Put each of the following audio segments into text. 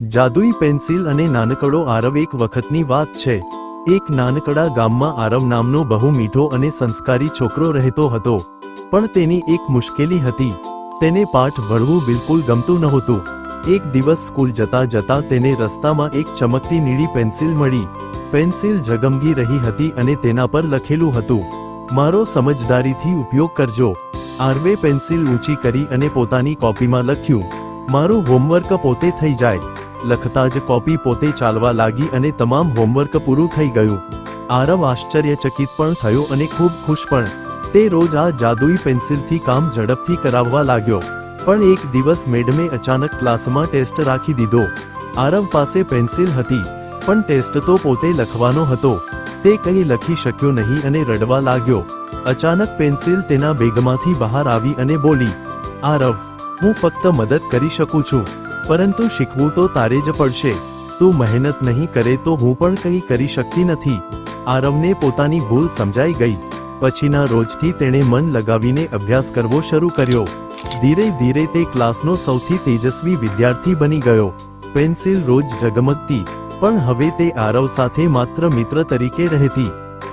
જાદુઈ પેન્સિલ અને નાનકડો આરવ એક વખતની વાત છે. એક નાનકડા ગામમાં આરવ નામનો બહુ મીઠો અને સંસ્કારી છોકરો રહેતો હતો. પણ તેની એક મુશ્કેલી હતી. તેને પાઠ ભણવું બિલકુલ ગમતું નહોતું. એક દિવસ સ્કૂલ જતા જતા તેને રસ્તામાં એક ચમકતી નીળી પેન્સિલ મળી. પેન્સિલ ઝગમગી રહી હતી અને તેના પર લખેલું હતું, મારો સમજદારીથી ઉપયોગ કરજો. આરવે પેન્સિલ ઊંચી કરી અને પોતાની કોપીમાં લખ્યું, મારું હોમવર્ક પોતે થઈ જાય. લખતા જ કોપી પોતે ચાલવા લાગી અને તમામ હોમવર્ક પૂરું થઈ ગયું. આરવ આશ્ચર્યચકિત પણ થયો અને ખૂબ ખુશ પણ. તે રોજ આ જાદુઈ પેન્સિલથી કામ ઝડપથી કરાવવા લાગ્યો. પણ એક દિવસ મેડમે અચાનક ક્લાસમાં ટેસ્ટ રાખી દીધો. આરવ પાસે પેન્સિલ હતી, પણ ટેસ્ટ તો પોતે લખવાનો હતો. તે કંઈ લખી શક્યો નહીં અને રડવા લાગ્યો. અચાનક પેન્સિલ તેના બેગમાંથી બહાર આવી અને બોલી, આરવ, હું ફક્ત મદદ કરી શકું છું. પરંતુ શીખવું તો તારે જ પડશે. તું મહેનત નહીં કરે તો હું પણ કંઈ કરી શકતી નથી. આરવને પોતાની ભૂલ સમજાઈ ગઈ. પછીના રોજથી તેણે મન લગાવીને અભ્યાસ કરવો શરૂ કર્યો. ધીરે ધીરે તે ક્લાસનો સૌથી તેજસ્વી વિદ્યાર્થી બની ગયો. પેન્સિલ રોજ ઝગમગતી, પણ હવે તે આરવ સાથે માત્ર મિત્ર તરીકે રહેતી.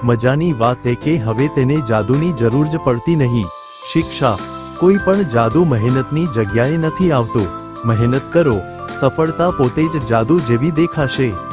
મજાની વાત એ કે હવે તેને જાદુની જરૂર જ પડતી નહીં. શિક્ષા, કોઈ પણ જાદુ મહેનતની જગ્યાએ નથી આવતું. મહેનત કરો સફળતા પોતે જ જાદુ જેવી દેખાશે.